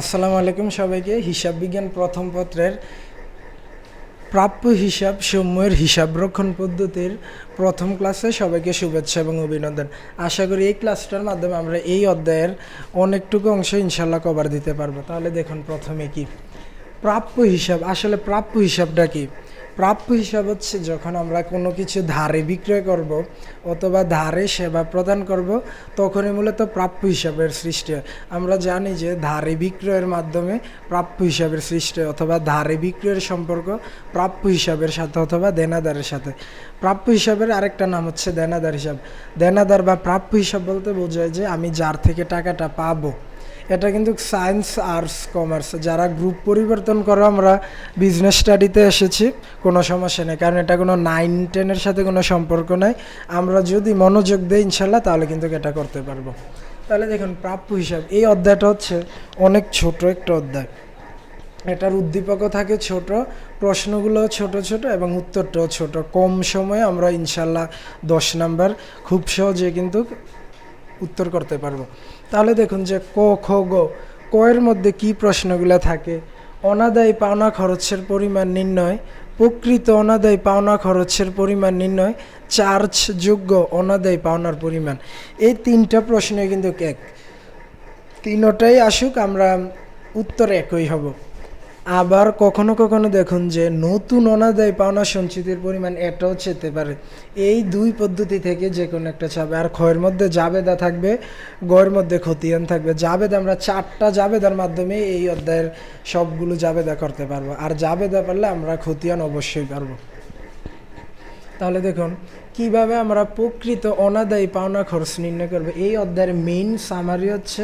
আসসালামু আলাইকুম সবাইকে। হিসাব বিজ্ঞান প্রথম পত্রের প্রাপ্য হিসাব সমূহের হিসাব রক্ষণ পদ্ধতির প্রথম ক্লাসে সবাইকে শুভেচ্ছা এবং অভিনন্দন। আশা করি এই ক্লাসটার মাধ্যমে আমরা এই অধ্যায়ের অনেকটুকু অংশ ইনশাল্লাহ কভার দিতে পারব। তাহলে দেখুন প্রথমে কি? প্রাপ্য হিসাব, আসলে প্রাপ্য হিসাবটা কি? প্রাপ্য হিসাব হচ্ছে যখন আমরা কোনো কিছু ধারে বিক্রয় করব অথবা ধারে সেবা প্রদান করব, তখনই মূলত প্রাপ্য হিসাবের সৃষ্টি হয়। আমরা জানি যে ধারে বিক্রয়ের মাধ্যমে প্রাপ্য হিসাবের সৃষ্টি হয় অথবা ধারে বিক্রয়ের সম্পর্ক প্রাপ্য হিসাবের সাথে অথবা দেনাদারের সাথে। প্রাপ্য হিসাবের আরেকটা নাম হচ্ছে দেনাদার হিসাব। দেনাদার বা প্রাপ্য হিসাব বলতে বোঝায় যে আমি যার থেকে টাকাটা পাবো। এটা কিন্তু সায়েন্স আর্টস কমার্স যারা গ্রুপ পরিবর্তন করো, আমরা বিজনেস স্টাডিতে এসেছি, কোনো সমস্যা নেই, কারণ এটা কোনো নাইন টেনের সাথে কোনো সম্পর্ক নাই। আমরা যদি মনোযোগ দিই, ইনশাল্লাহ, তাহলে কিন্তু এটা করতে পারব। তাহলে দেখুন, প্রাপ্য হিসাব, এই অধ্যায়টা হচ্ছে অনেক ছোট একটা অধ্যায়। এটার উদ্দীপকও থাকে ছোট প্রশ্নগুলো ছোট ছোট, এবং উত্তরটাও ছোট। কম সময়ে আমরা ইনশাল্লাহ দশ নাম্বার খুব সহজে কিন্তু উত্তর করতে পারব। তাহলে দেখুন যে ক, খ, গ, ক এর মধ্যে কি প্রশ্নগুলো থাকে? অনাদায়ী পাওনা খরচের পরিমাণ নির্ণয়, প্রকৃত অনাদায়ী পাওনা খরচের পরিমাণ নির্ণয়, চার্জ যোগ্য অনাদায়ী পাওনার পরিমাণ। এই তিনটা প্রশ্নে কিন্তু এক। তিনটাই আসুক, আমরা উত্তর একই হব। আবার কখনো কখনো দেখুন যে নতুন অনাদায় পাওনা সঞ্চিতির পরিমাণ এটাও চেতে পারে। এই দুই পদ্ধতি থেকে যে কোনো একটা চাবে আর ক্ষয়ের মধ্যে জাবেদা থাকবে, গয়ের মধ্যে খতিয়ান থাকবে। জাবেদা আমরা চারটা জাবেদার মাধ্যমে এই অধ্যায়ের সবগুলো জাবেদা করতে পারব। আর জাবেদা পারলে আমরা খতিয়ান অবশ্যই পারব। তাহলে দেখুন, কীভাবে আমরা প্রকৃত অনাদায়ী পাওনা খরচ নির্ণয় করব? এই অধ্যায়ের মেইন সামারি হচ্ছে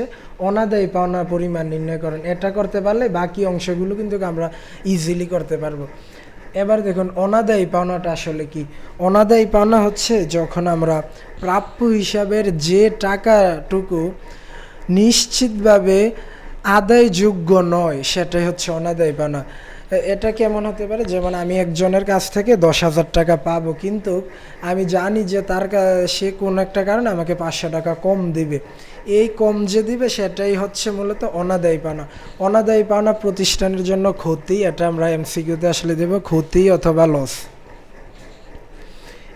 অনাদায়ী পাওনা পরিমাণ নির্ণয় করেন। এটা করতে পারলে বাকি অংশগুলো কিন্তু আমরা ইজিলি করতে পারব। এবার দেখুন, অনাদায়ী পাওনাটা আসলে কি? অনাদায়ী পাওনা হচ্ছে যখন আমরা প্রাপ্য হিসাবের যে টাকাটুকু নিশ্চিতভাবে আদায়যোগ্য নয়, সেটাই হচ্ছে অনাদায় পাওনা এ- এটা কেমন হতে পারে? যেমন আমি একজনের কাছ থেকে দশ হাজার টাকা পাবো, কিন্তু আমি জানি যে তার সে কোনো একটা কারণে আমাকে পাঁচশো টাকা কম দিবে। এই কম যে দিবে, সেটাই হচ্ছে মূলত অনাদায়ী পাওনা অনাদায়ী পাওনা প্রতিষ্ঠানের জন্য ক্ষতি, এটা আমরা এমসিকিউতে আসলে দেব, ক্ষতি অথবা লস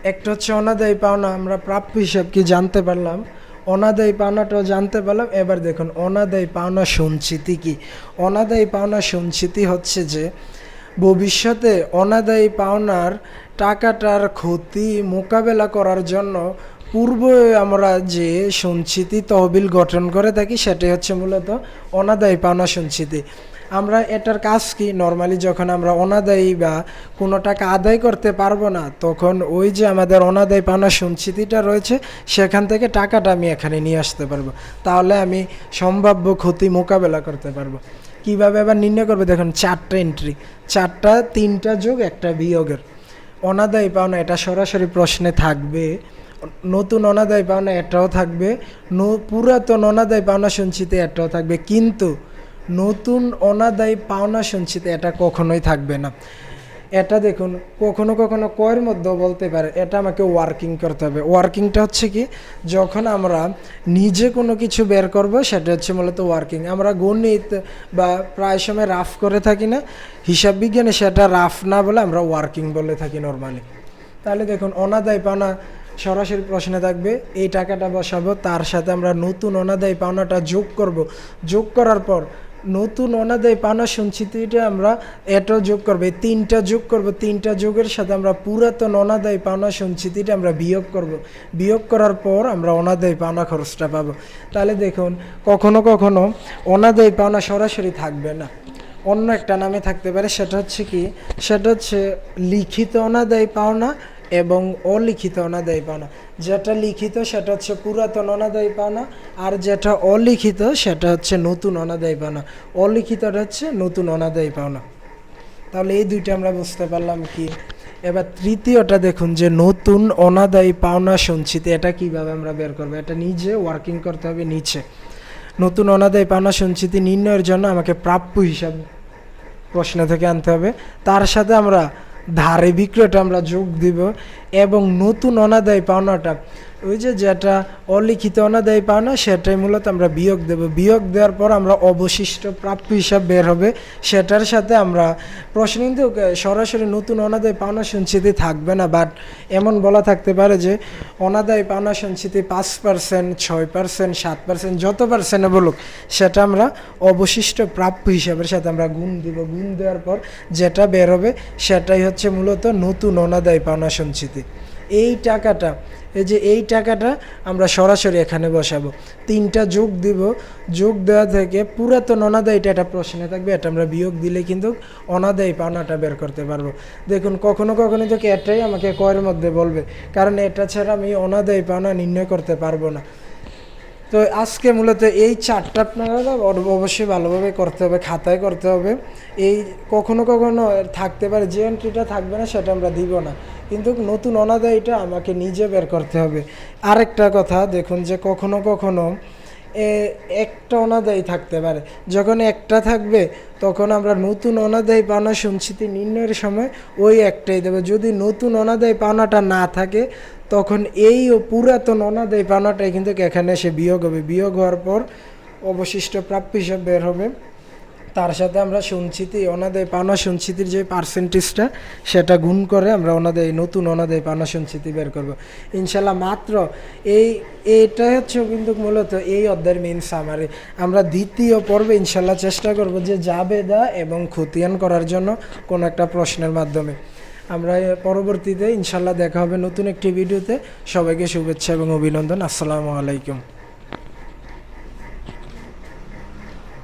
একটা হচ্ছে অনাদায়ী পাওনা আমরা প্রাপ্য হিসাব কি জানতে পারলাম? অনাদায়ী পাওনাটাও জানতে পারলাম। এবার দেখুন, অনাদায়ী পাওনা সঞ্চিতি কি? অনাদায়ী পাওনা সঞ্চিতি হচ্ছে যে, ভবিষ্যতে অনাদায়ী পাওনার টাকাটার ক্ষতি মোকাবেলা করার জন্য পূর্বে আমরা যে সঞ্চিতি তহবিল গঠন করে থাকি, সেটাই হচ্ছে মূলত অনাদায়ী পাওনা সঞ্চিতি। আমরা এটার কাজ কি? নর্মালি যখন আমরা অনাদায়ী বা কোনো টাকা আদায় করতে পারব না, তখন ওই যে আমাদের অনাদায়ী পাওনা সঞ্চিতিটা রয়েছে, সেখান থেকে টাকাটা আমি এখানে নিয়ে আসতে পারব। তাহলে আমি সম্ভাব্য ক্ষতি মোকাবেলা করতে পারব। কীভাবে আবার নির্ণয় করবে? দেখুন, চারটা এন্ট্রি চারটা, তিনটা যোগ একটা বিয়োগের। অনাদায়ী পাওনা এটা সরাসরি প্রশ্নে থাকবে। নতুন অনাদায় পাওনা এটাও থাকবে। পুরাতন অনাদায় পাওনা সঞ্চিতে এটাও থাকবে। কিন্তু নতুন অনাদায়ী পাওনা সঞ্চিতে এটা কখনোই থাকবে না। এটা দেখুন, কখনো কখনো কয়ের মধ্যেও বলতে পারে, এটা আমাকে ওয়ার্কিং করতে হবে। ওয়ার্কিংটা হচ্ছে কি, যখন আমরা নিজে কোনো কিছু বের করব, সেটা হচ্ছে মূলত ওয়ার্কিং আমরা গণিত বা প্রায় সময় রাফ করে থাকি না, হিসাব বিজ্ঞানে সেটা রাফ না বলে আমরা ওয়ার্কিং বলে থাকি নর্মালি তাহলে দেখুন, অনাদায় পাওনা সরাসরি প্রশ্নে থাকবে, এই টাকাটা বসাবো, তার সাথে আমরা নতুন অনাদায়ী পাওনাটা যোগ করব। যোগ করার পর নতুন অনাদায়ী পাওনা সঞ্চিতিটা আমরা এটাও যোগ করব তিনটা যোগ করব, তিনটা যোগের সাথে আমরা পুরাতন অনাদায়ী পাওনা সঞ্চিতিটা আমরা বিয়োগ করব। বিয়োগ করার পর আমরা অনাদায় পাওনা খরচটা পাবো। তাহলে দেখুন, কখনো কখনো অনাদায় পাওনা সরাসরি থাকবে না। অন্য একটা নামে থাকতে পারে, সেটা হচ্ছে কি? সেটা হচ্ছে লিখিত অনাদায় পাওনা এবং অলিখিত অনাদায়ী পাওনা যেটা লিখিত, সেটা হচ্ছে পুরাতন অনাদায়ী পাওনা আর যেটা অলিখিত, সেটা হচ্ছে নতুন অনাদায়ী পাওনা অলিখিতটা হচ্ছে নতুন অনাদায়ী পাওনা তাহলে এই দুইটা আমরা বুঝতে পারলাম কি? এবার তৃতীয়টা দেখুন, যে নতুন অনাদায়ী পাওনা সঞ্চিতি, এটা কীভাবে আমরা বের করব? এটা নিজে ওয়ার্কিং করতে হবে নিচে। নতুন অনাদায়ী পাওনা সঞ্চিতি নির্ণয়ের জন্য আমাকে প্রাপ্য হিসাব প্রশ্ন থেকে আনতে হবে। তার সাথে আমরা ধারে বিক্রয়টা আমরা যোগ দিব এবং নতুন অনাদায় পাওনাটা ওই যে যেটা অলিখিত অনাদায়ী পাওনা, সেটাই মূলত আমরা বিয়োগ দেব। বিয়োগ দেওয়ার পর আমরা অবশিষ্ট প্রাপ্য হিসাব বের হবে। সেটার সাথে আমরা প্রশ্ন কিন্তু সরাসরি নতুন অনাদায়ী পাওনা সঞ্চিতি থাকবে না বাট এমন বলা থাকতে পারে যে অনাদায়ী পাওনা সঞ্চিতি পাঁচ পার্সেন্ট ছয় পার্সেন্ট সাত পার্সেন্ট যত পার্সেন্টে বলুক, সেটা আমরা অবশিষ্ট প্রাপ্য হিসাবের সাথে আমরা গুণ দিব। গুণ দেওয়ার পর যেটা বের হবে, সেটাই হচ্ছে মূলত নতুন অনাদায়ী পাওনা সঞ্চিতি। এই টাকাটা, এই যে এই টাকাটা আমরা সরাসরি এখানে বসাবো। তিনটা যোগ দিব। যোগ দেওয়া থেকে পুরাতন অনাদায়ীটা একটা প্রশ্নে থাকবে, এটা আমরা বিয়োগ দিলে কিন্তু অনাদায় পাওনাটা বের করতে পারব। দেখুন, কখনো কখনো তো এটাই আমাকে কয়ের মধ্যে বলবে, কারণ এটা ছাড়া আমি অনাদায় পাওনা নির্ণয় করতে পারব না। তো আজকে মূলত এই চারটা আপনারা অব- অবশ্যই ভালোভাবে করতে হবে, খাতায় করতে হবে। এই কখনো কখনো থাকতে পারে, যে এন্ট্রিটা থাকবে না সেটা আমরা দিব না। কিন্তু নতুন অনাদায়ীটা আমাকে নিজে বের করতে হবে। আরেকটা কথা, দেখুন যে কখনো কখনো একটা অনাদায়ী থাকতে পারে। যখন একটা থাকবে, তখন আমরা নতুন অনাদায়ী পাওনা সঞ্চিতি নির্ণয়ের সময় ওই একটাই দেবে। যদি নতুন অনাদায়ী পাওনাটা না থাকে তখন এই পুরাতন অনাদায়ী পাওনাটাই কিন্তু এখানে এসে বিয়োগ হবে। বিয়োগ হওয়ার পর অবশিষ্ট প্রাপ্য হিসাবে বের হবে। তার সাথে আমরা সঞ্চিতি অনাদায়ী পাওনা সঞ্চিতির যে পার্সেন্টেজটা সেটা গুণ করে আমরা অনাদায়ী, নতুন অনাদায়ী পাওনা সঞ্চিতি বের করব। ইনশাল্লাহ মাত্র এই এইটা হচ্ছে কিন্তু মূলত এই অধ্যায়ের মেন সামারি আমরা দ্বিতীয় পর্বে ইনশাল্লাহ চেষ্টা করব যে জাবেদা এবং খতিয়ান করার জন্য কোনো একটা প্রশ্নের মাধ্যমে। আমরা পরবর্তীতে ইনশাল্লাহ দেখা হবে নতুন একটি ভিডিওতে। সবাইকে শুভেচ্ছা এবং অভিনন্দন। আসসালামু আলাইকুম।